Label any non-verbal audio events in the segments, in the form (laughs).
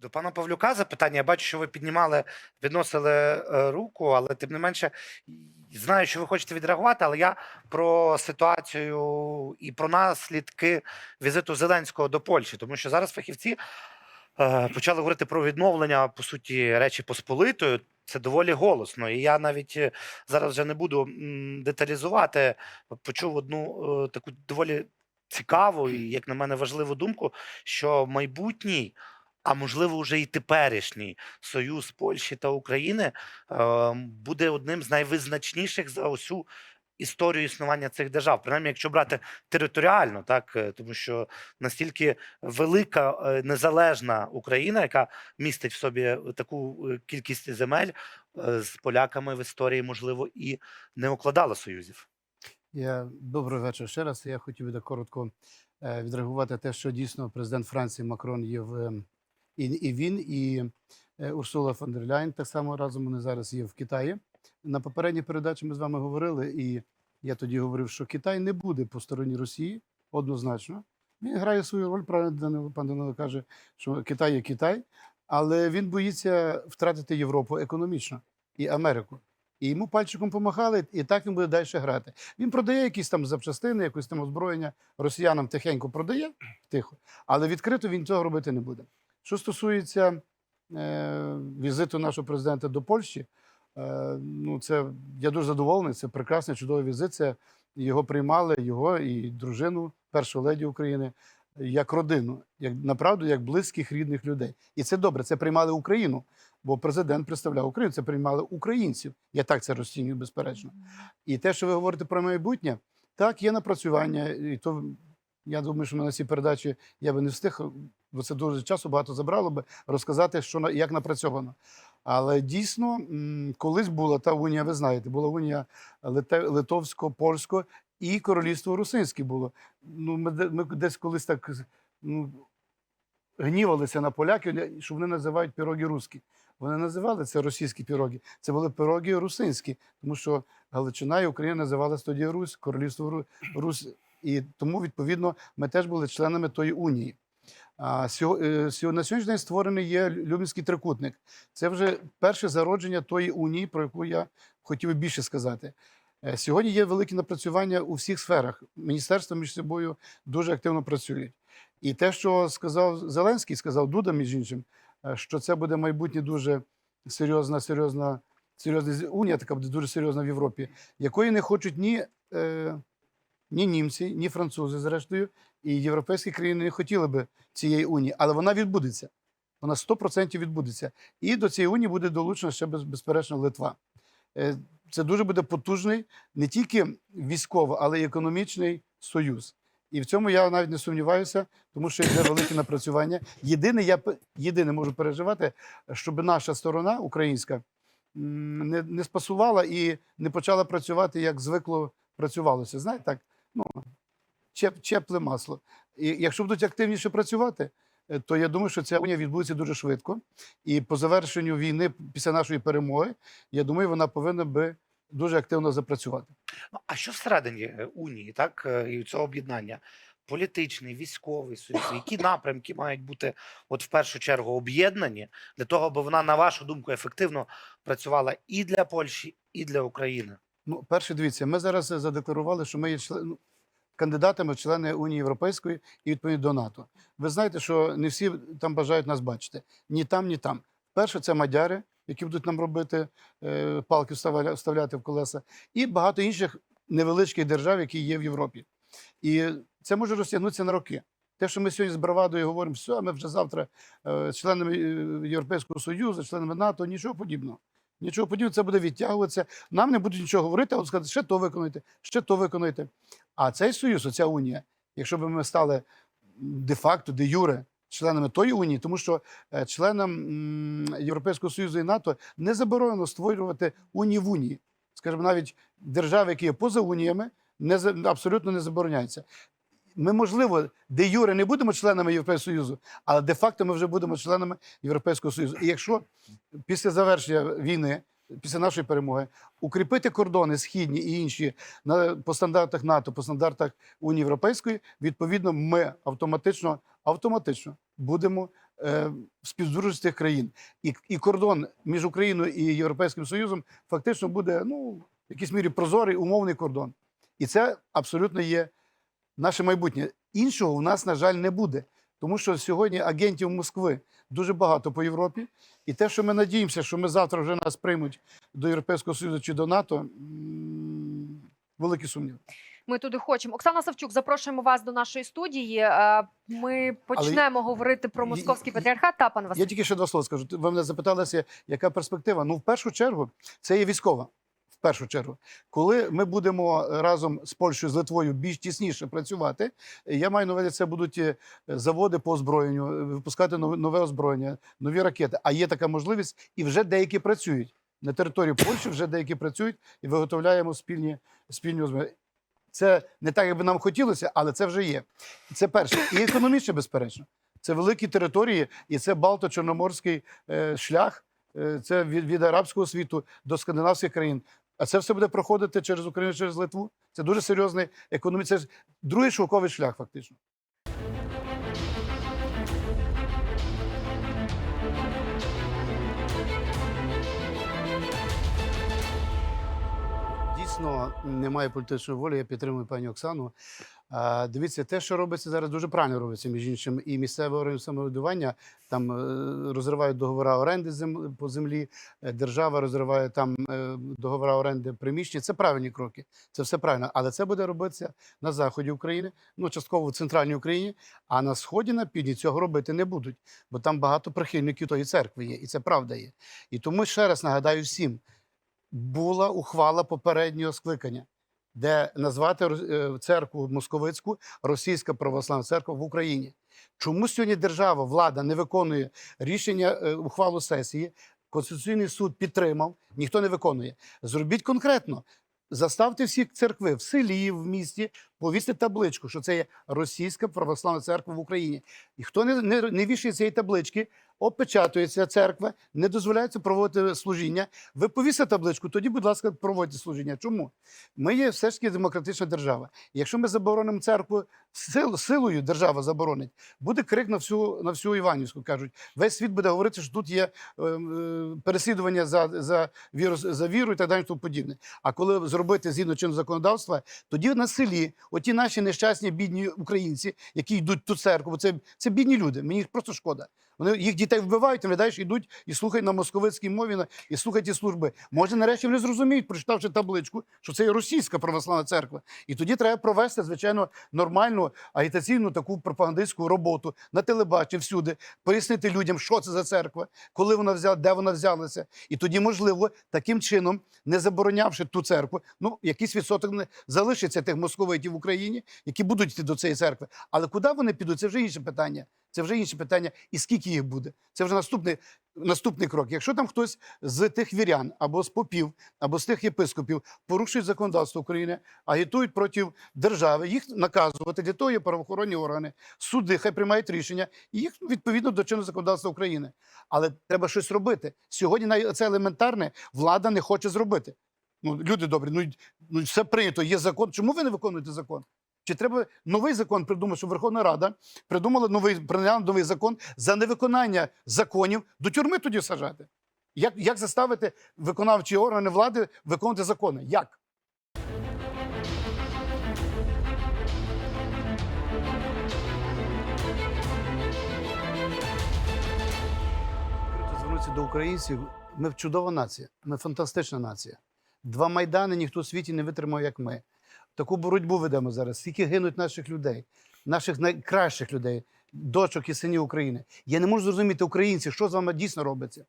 До пана Павлюка запитання. Я бачу, що ви піднімали, підносили е, руку, але тим не менше знаю, що ви хочете відреагувати, але я про ситуацію і про наслідки візиту Зеленського до Польщі, тому що зараз фахівці е, почали говорити про відновлення по суті Речі Посполитої. Це доволі голосно. І я навіть е, зараз вже не буду деталізувати. Почув одну таку доволі цікаву і, як на мене, важливу думку, що майбутній а можливо, вже і теперішній союз Польщі та України е, буде одним з найвизначніших за усю історію існування цих держав, принаймні, якщо брати територіально, так е, тому що настільки велика е, незалежна Україна, яка містить в собі таку е, кількість земель, з поляками в історії, можливо, і не укладала союзів. Я добрий вечір ще раз. Я хотів би коротко відреагувати те, що дійсно президент Франції Макрон є в ем, і, і він, і е, Урсула фон дер Ляйн так само разом вони зараз є в Китаї. На попередній передачі ми з вами говорили, і я тоді говорив, що Китай не буде по стороні Росії однозначно. Він грає свою роль, правильно Данило, пан Данило каже, що Китай є Китай, але він боїться втратити Європу економічно і Америку. І йому пальчиком помахали, і так він буде далі грати. Він продає якісь там запчастини, якось там озброєння росіянам тихенько продає, тихо, але відкрито він цього робити не буде. Що стосується е, візиту нашого президента до Польщі, е, ну це я дуже задоволений. Це прекрасний, чудовий візит. Його приймали, його і дружину, першу леді України, як родину, як направду, як близьких рідних людей. І це добре. Це приймали Україну, бо президент представляв Україну. Це приймали українців. Я так це розцінюю, безперечно. І те, що ви говорите про майбутнє, так, є напрацювання, і то я думаю, що на цій передачі я би не встиг, бо це дуже часу багато забрало би розказати, що як напрацьовано. Але дійсно, колись була та унія, ви знаєте, була унія литовсько польсько і королівство русинське було. Ну, ми, ми десь колись так ну, гнівалися на поляків, що вони називають піроги русські. Вони називали це російські піроги. Це були пироги русинські, тому що Галичина і Україна називалися тоді Русь, Королівство Русь. І тому, відповідно, ми теж були членами тої унії. А е, на сьогоднішній день створений є Люблінський трикутник. Це вже перше зародження тої унії, про яку я хотів би більше сказати. Е, Сьогодні є великі напрацювання у всіх сферах. Міністерства між собою дуже активно працюють. І те, що сказав Зеленський, сказав Дуда, між іншим, е, що це буде майбутнє дуже серйозна, серйозна, серйозна унія, така буде дуже серйозна в Європі, якої не хочуть ні, ні німці, ні французи, зрештою, і європейські країни не хотіли би цієї унії, але вона відбудеться. Вона 100% відбудеться. І до цієї унії буде долучена ще без- безперечно Литва. Е, Це дуже буде потужний не тільки військовий, але й економічний союз. І в цьому я навіть не сумніваюся, тому що йде велике напрацювання. Єдине, я єдине можу переживати, щоб наша сторона українська не, не спасувала і не почала працювати, як звикло працювалося. Знаєте, так, ну, чеп, чепле масло. І якщо будуть активніше працювати, е, то я думаю, що ця унія відбудеться дуже швидко. І по завершенню війни, після нашої перемоги, я думаю, вона повинна би дуже активно запрацювати. Ну, а що всередині е, унії, так е, і цього об'єднання? Політичний, військовий союз, які напрямки мають бути, от в першу чергу, об'єднані для того, аби вона, на вашу думку, ефективно працювала і для Польщі, і для України. Ну, перше, дивіться, ми зараз задекларували, що ми є член... ну, кандидатами члени Унії Європейської і відповідно до НАТО. Ви знаєте, що не всі там бажають нас бачити. Ні там, ні там. Перше, це мадяри, які будуть нам робити е, палки вставля- вставляти в колеса, і багато інших невеличких держав, які є в Європі. І це може розтягнутися на роки. Те, що ми сьогодні з бравадою говоримо, все, ми вже завтра е, членами е, Європейського Союзу, членами НАТО, нічого подібного. Нічого подібного, це буде відтягуватися. Нам не будуть нічого говорити, а сказати, ще то виконуйте, ще то виконуйте. А цей союз, оця унія, якщо б ми стали де-факто, де юре членами тої унії, тому що е, членам Європейського Союзу і НАТО не заборонено створювати унії в унії. Скажімо, навіть держави, які є поза уніями, не абсолютно не забороняється. Ми, можливо, де юре не будемо членами Європейського Союзу, але де-факто ми вже будемо членами Європейського Союзу. І якщо після завершення війни, після нашої перемоги, укріпити кордони східні і інші по стандартах НАТО, по стандартах Унії Європейської, відповідно, ми автоматично, автоматично будемо е, співдружності країн. І, і кордон між Україною і Європейським Союзом фактично буде ну, в якійсь мірі прозорий умовний кордон. І це абсолютно є наше майбутнє. Іншого у нас, на жаль, не буде. Тому що сьогодні агентів Москви дуже багато по Європі. І те, що ми надіємося, що ми завтра вже нас приймуть до Європейського Союзу чи до НАТО, великі сумніви. Ми туди хочемо. Оксана Савчук, запрошуємо вас до нашої студії. Е, Ми почнемо говорити про московський патріархат. Та пан Василь. Я тільки ще два слова скажу. Ви мене запиталися, яка перспектива. Ну, в першу чергу, це є військова. Першу чергу, коли ми будемо разом з Польщею з Литвою більш тісніше працювати, я маю на увазі, це будуть е, заводи по озброєнню, е, випускати нове, озброєння, нові ракети. А є така можливість, і вже деякі працюють на території Польщі. Вже деякі працюють і виготовляємо спільні спільні озброєння. Це не так, як би нам хотілося, але це вже є. Це перше. І економічно, безперечно. Це великі території, і це Балто-Чорноморський е, шлях. Е, це від, від арабського світу до скандинавських країн. А це все буде проходити через Україну, через Литву. Це дуже серйозний економічний, це другий шовковий шлях, фактично. Дійсно, немає політичної волі. Я підтримую пані Оксану. Дивіться, те, що робиться зараз, дуже правильно робиться, між іншим, і місцеве органи самоврядування там е, розривають договори оренди по землі, е, держава розриває там е, договори оренди приміщення. Це правильні кроки, це все правильно. Але це буде робитися на заході України, ну частково в центральній Україні, а на сході на півдні цього робити не будуть, бо там багато прихильників тої церкви є, і це правда є. І тому ще раз нагадаю всім: була ухвала попереднього скликання, де назвати е, церкву московицьку Російська православна церква в Україні. Чому сьогодні держава, влада не виконує рішення е, ухвалу сесії? Конституційний суд підтримав, ніхто не виконує. Зробіть конкретно. Заставте всі церкви в селі, в місті, повісти табличку, що це є Російська православна церква в Україні. І хто не, не, не вішає цієї таблички, опечатується церква, не дозволяється проводити служіння. Ви повісите табличку, тоді, будь ласка, проводьте служіння. Чому? Ми є все ж таки демократична держава. Якщо ми заборонимо церкву сил, силою, держава заборонить, буде крик на всю на всю Іванівську. кажуть, весь світ буде говорити, що тут є е, е, переслідування за, за, віру, за віру і так далі. тому подібне. А коли зробити згідно чинного законодавства, тоді на селі, оті наші нещасні бідні українці, які йдуть ту церкву, це, це бідні люди. Мені їх просто шкода. Вони їх дітей вбивають, а далі йдуть і слухають на московицькій мові і слухають ті служби. Може, нарешті вони зрозуміють, прочитавши табличку, що це є російська православна церква. І тоді треба провести, звичайно, нормальну агітаційну таку пропагандистську роботу на телебаченні всюди, пояснити людям, що це за церква, коли вона взяла, де вона взялася. І тоді, можливо, таким чином, не заборонявши ту церкву, ну якийсь відсоток не залишиться тих московитів в Україні, які будуть йти до цієї церкви. Але куди вони підуть? Це вже інше питання. Це вже інше питання. І скільки їх буде? Це вже наступний, наступний крок. Якщо там хтось з тих вірян або з попів, або з тих єпископів порушують законодавство України, агітують проти держави, їх наказувати для того є правоохоронні органи, суди хай приймають рішення, і їх відповідно до чинного законодавства України. Але треба щось робити. Сьогодні це елементарне влада не хоче зробити. Ну, люди добрі, ну, ну все прийнято, є закон. Чому ви не виконуєте закон? Чи треба новий закон придумати, щоб Верховна Рада придумала новий прийняла новий закон за невиконання законів до тюрми тоді сажати? Як, як заставити виконавчі органи влади виконувати закони? Як? Звернутися до українців. Ми чудова нація, ми фантастична нація. Два майдани ніхто у світі не витримав, як ми. Таку боротьбу ведемо зараз. Скільки гинуть наших людей, наших найкращих людей, дочок і синів України. Я не можу зрозуміти українці, що з вами дійсно робиться.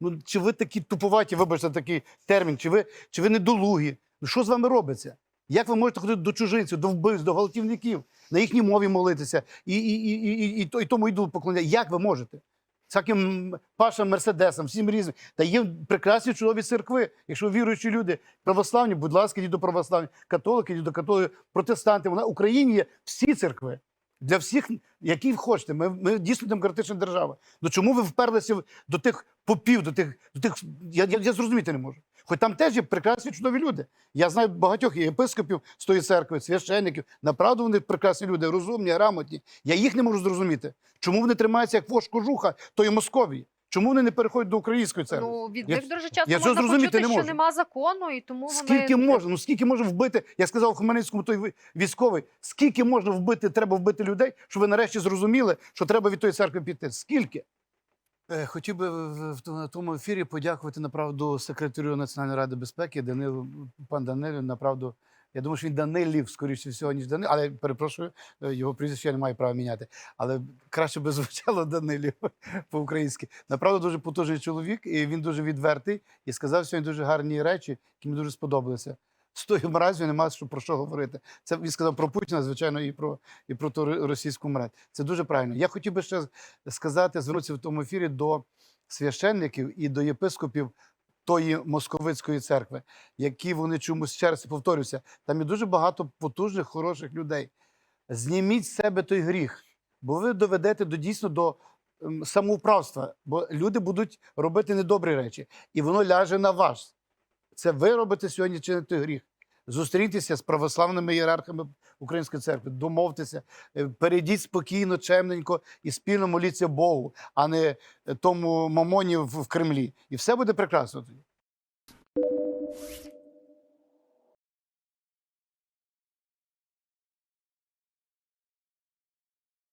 Ну, чи ви такі туповаті, вибачте, такий термін, чи ви, чи ви недолугі? Ну, що з вами робиться? Як ви можете ходити до чужинців, до вбивць, до гвалтівників, на їхній мові молитися і, і, і, і, і, і тому йду поклоняти? Як ви можете? Всяким пашам, мерседесам, всім різним. Та є прекрасні чудові церкви. Якщо віруючі люди православні, будь ласка, йдіть до православних, католики, йдіть до католиків, протестанти. На Україні є всі церкви. Для всіх, які хочете. Ми, ми дійсно демократична держава. Ну чому ви вперлися до тих попів, до тих, до тих. Я, я, я зрозуміти не можу. Хоч там теж є прекрасні чудові люди. Я знаю багатьох єпископів з тої церкви, священників. Направду вони прекрасні люди, розумні, грамотні. Я їх не можу зрозуміти. Чому вони тримаються як вож кожуха тої Московії? Чому вони не переходять до української церкви? Ну від Я- них дуже часто я можна зрозуміти почути, не що нема закону, і тому вони Скільки можна? Ну скільки може вбити? Я сказав Хмельницькому той військовий. Скільки можна вбити? Треба вбити людей, щоб ви нарешті зрозуміли, що треба від тої церкви піти. Скільки? Е, Хотів би в, на тому ефірі подякувати направду секретарю Національної ради безпеки Данилу пан Данилю. Направду, я думаю, що він Данилів, скоріше всього, ніж Данил, але перепрошую, е, його прізвище я не маю права міняти. Але краще би (laughs) звучало Данилів по-українськи. Направду дуже потужний чоловік, і він дуже відвертий і сказав сьогодні дуже гарні речі, які мені дуже сподобалися. З тою мразю нема що про що говорити. Це він сказав про Путіна, звичайно, і про і про ту російську мразь. Це дуже правильно. Я хотів би ще сказати, звернутися в тому ефірі до священників і до єпископів тої московицької церкви, які вони чомусь ще раз повторюся. Там є дуже багато потужних, хороших людей. Зніміть з себе той гріх, бо ви доведете до дійсно до ем, самоуправства, бо люди будуть робити недобрі речі, і воно ляже на вас. Це ви робите сьогодні чинити гріх. Зустріньтеся з православними ієрархами Української церкви, домовтеся, е, перейдіть спокійно, чемненько і спільно моліться Богу, а не тому мамоні в Кремлі. І все буде прекрасно тоді.